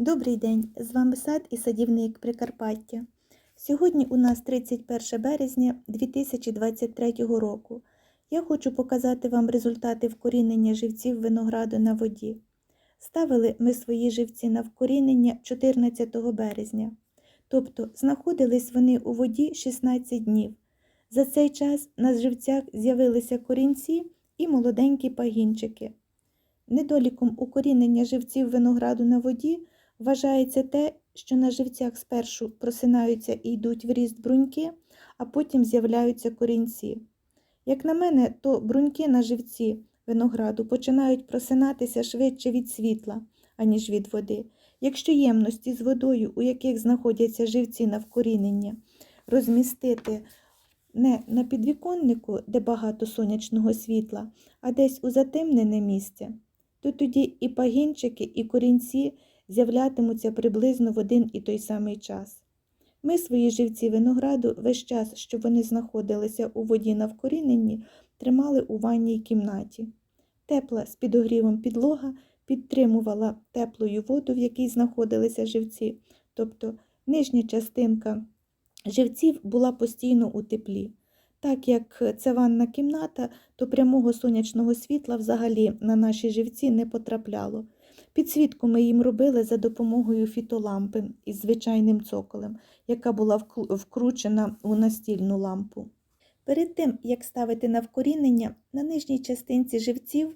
Добрий день! З вами сад і садівник Прикарпаття. Сьогодні у нас 31 березня 2023 року. Я хочу показати вам результати вкорінення живців винограду на воді. Ставили ми свої живці на вкорінення 14 березня, тобто знаходились вони у воді 16 днів. За цей час на живцях з'явилися корінці і молоденькі пагінчики. Недоліком укорінення живців винограду на воді вважається те, що на живцях спершу просинаються і йдуть в ріст бруньки, а потім з'являються корінці. Як на мене, то бруньки на живці винограду починають просинатися швидше від світла, аніж від води. Якщо ємності з водою, у яких знаходяться живці на вкорінення, розмістити не на підвіконнику, де багато сонячного світла, а десь у затемнене місце, то тоді і пагінчики, і корінці з'являтимуться приблизно в один і той самий час. Ми свої живці винограду весь час, що вони знаходилися у воді на вкоріненні, тримали у ванній кімнаті. Тепла з підогрівом підлога підтримувала теплою воду, в якій знаходилися живці, тобто нижня частинка живців була постійно у теплі. Так як це ванна кімната, то прямого сонячного світла взагалі на наші живці не потрапляло. Підсвітку ми їм робили за допомогою фітолампи із звичайним цоколем, яка була вкручена у настільну лампу. Перед тим, як ставити на вкорінення, на нижній частинці живців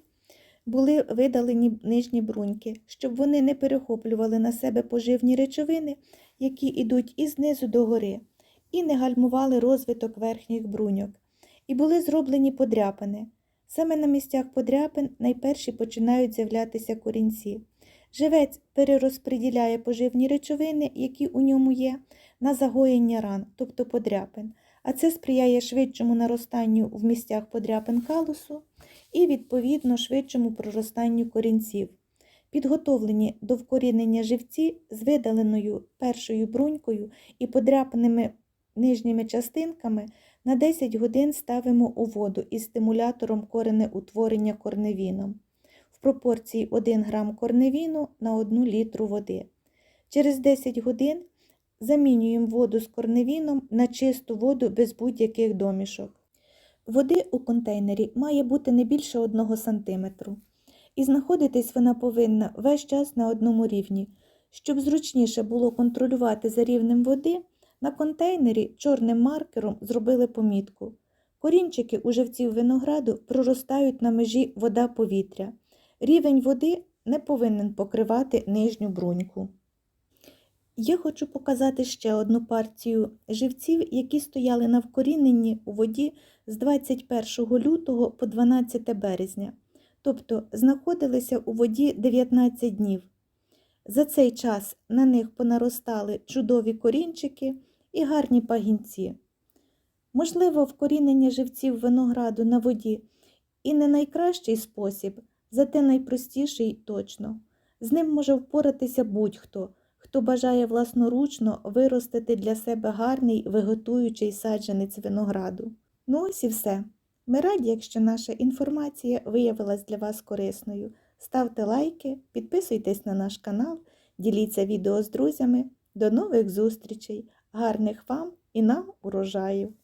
були видалені нижні бруньки, щоб вони не перехоплювали на себе поживні речовини, які йдуть із знизу до гори, і не гальмували розвиток верхніх бруньок. І були зроблені подряпини. Саме на місцях подряпин найперші починають з'являтися корінці. Живець перерозподіляє поживні речовини, які у ньому є, на загоєння ран, тобто подряпин, а це сприяє швидшому наростанню в місцях подряпин калусу і, відповідно, швидшому проростанню корінців. Підготовлені до вкорінення живці з видаленою першою брунькою і подряпаними нижніми частинками на 10 годин ставимо у воду із стимулятором коренеутворення корневіном в пропорції 1 грам корневіну на 1 літру води. Через 10 годин замінюємо воду з корневіном на чисту воду без будь-яких домішок. Води у контейнері має бути не більше 1 см. І знаходитись вона повинна весь час на одному рівні. Щоб зручніше було контролювати за рівнем води, на контейнері чорним маркером зробили помітку. Корінчики у живців винограду проростають на межі вода-повітря. Рівень води не повинен покривати нижню бруньку. Я хочу показати ще одну партію живців, які стояли на вкоріненні у воді з 21 лютого по 12 березня, тобто знаходилися у воді 19 днів. За цей час на них понаростали чудові корінчики і гарні пагінці. Можливо, вкорінення живців винограду на воді і не найкращий спосіб, зате найпростіший точно. З ним може впоратися будь-хто, хто бажає власноручно виростити для себе гарний виготуючий саджанець винограду. Ну ось і все. Ми раді, якщо наша інформація виявилась для вас корисною. Ставте лайки, підписуйтесь на наш канал, діліться відео з друзями. До нових зустрічей! Гарних вам і нам урожаїв!